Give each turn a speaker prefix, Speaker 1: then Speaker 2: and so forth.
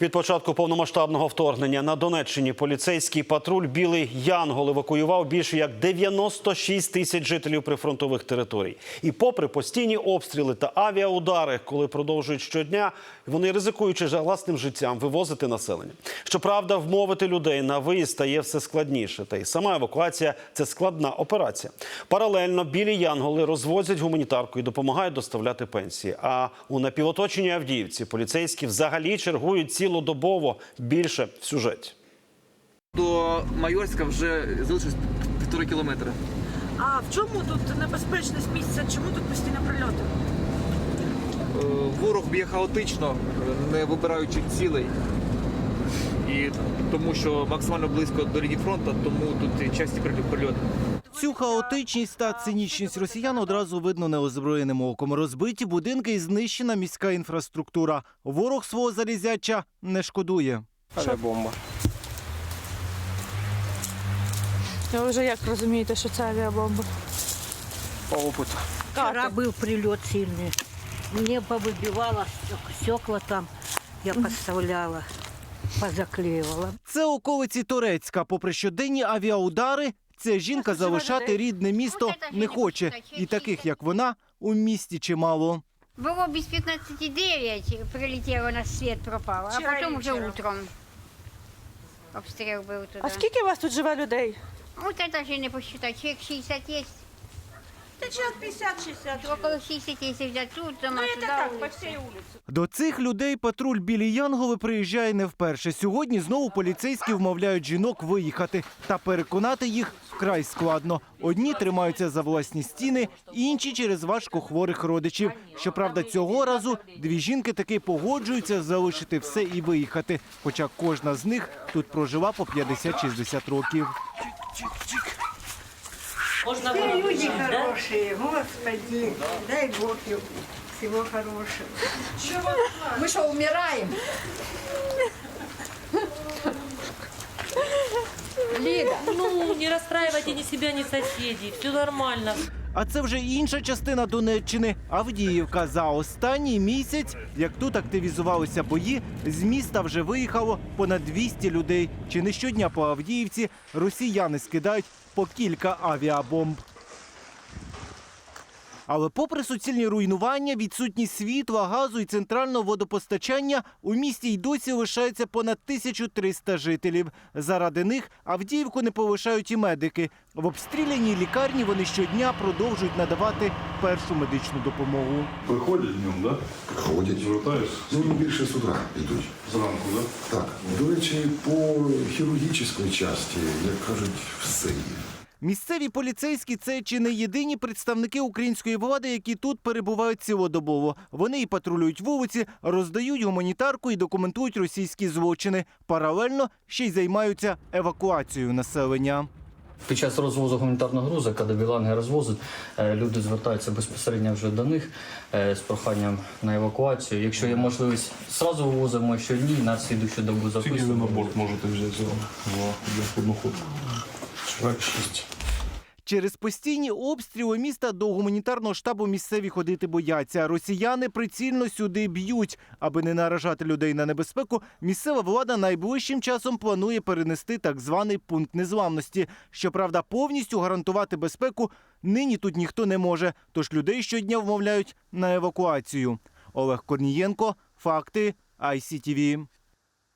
Speaker 1: Від початку повномасштабного вторгнення на Донеччині поліцейський патруль Білий Янгол евакуював більше як 96 тисяч жителів прифронтових територій. І попри постійні обстріли та авіаудари, коли продовжують щодня, вони ризикуючи власним життям вивозити населення. Щоправда, вмовити людей на виїзд стає все складніше. Та й сама евакуація це складна операція. Паралельно білі янголи розвозять гуманітарку і допомагають доставляти пенсії. А у напівоточенні Авдіївці поліцейські взагалі чергують цілодобово більше в сюжеті.
Speaker 2: До Майорська вже залишилось півтора кілометра.
Speaker 3: А в чому тут небезпечність місця? Чому тут постійно прильоти?
Speaker 2: Е, Ворог б'є хаотично, не вибираючи цілей. І тому що максимально близько до лінії фронту, тому тут і часті прильоти.
Speaker 4: Цю хаотичність та цинічність росіян одразу видно неозброєним оком. Розбиті будинки і знищена міська інфраструктура. Ворог свого залізяча не шкодує.
Speaker 5: Авіабомба.
Speaker 3: Ви вже як розумієте, що це авіабомба?
Speaker 5: По опиту.
Speaker 6: Вчера был прилет сильный. Небо выбивало, стек- стекла там я поставляла, позаклеивала.
Speaker 4: Це околиці Торецька. Попри щоденні авіаудари, ця жінка залишати рідне місто не хоче. І таких, як вона, у місті чимало.
Speaker 7: Було без 15,9 прилетіло на світ пропало, а потім вже утром обстріл був туди.
Speaker 3: А скільки у вас тут живе людей?
Speaker 7: Вот це навіть не посчитати, чоловік 60 есть.
Speaker 3: Та час 50-60.
Speaker 7: Около 60 если взять тут, дома
Speaker 3: Ну,
Speaker 7: туда,
Speaker 3: так, по всій вулиці.
Speaker 4: До цих людей патруль білі Янголи приїжджає не вперше. Сьогодні знову поліцейські вмовляють жінок виїхати. Та переконати їх вкрай складно. Одні тримаються за власні стіни, інші через важко хворих родичів. Щоправда, цього разу дві жінки таки погоджуються залишити все і виїхати. Хоча кожна з них тут прожила по 50-60 років.
Speaker 6: Все люди хорошие, Господи, дай Бог им всего хорошего.
Speaker 8: Мы что, умираем? Лида,
Speaker 9: Ну, не расстраивайте ни себя, ни соседей. Все нормально.
Speaker 4: А це вже інша частина Донеччини Авдіївка. За останній місяць, як тут активізувалися бої, з міста вже виїхало понад 200 людей. Чи не щодня по Авдіївці росіяни скидають по кілька авіабомб. Але попри суцільні руйнування, відсутність світла, газу і центрального водопостачання, у місті й досі лишається понад 1300 жителів. Заради них Авдіївку не полишають і медики. В обстріляній лікарні вони щодня продовжують надавати першу медичну допомогу.
Speaker 10: Приходять днем, да?
Speaker 11: Ходять.
Speaker 10: Звертаюсь
Speaker 11: Ну, більше з утра йдуть.
Speaker 10: зранку, да?
Speaker 11: Так, до речі, по хірургічній часті, як кажуть, все є.
Speaker 4: Місцеві поліцейські це чи не єдині представники української влади, які тут перебувають цілодобово. Вони і патрулюють вулиці, роздають гуманітарку і документують російські злочини. Паралельно ще й займаються евакуацією населення.
Speaker 5: Під час розвозу гуманітарного грузу, коли біланги розвозять, е, люди звертаються безпосередньо вже до них е, з проханням на евакуацію. Якщо є можливість, зразу вивозимо, що ні, на слідущу добу
Speaker 10: Скільки ви на
Speaker 5: записуємо.
Speaker 10: борт можете взяти одну ходку. Чоловік шість.
Speaker 4: Через постійні обстріли міста до гуманітарного штабу місцеві ходити бояться. Росіяни прицільно сюди б'ють. Аби не наражати людей на небезпеку, місцева влада найближчим часом планує перенести так званий пункт незламності. Щоправда, повністю гарантувати безпеку нині тут ніхто не може. Тож людей щодня вмовляють на евакуацію. Олег Корнієнко, факти, ICTV.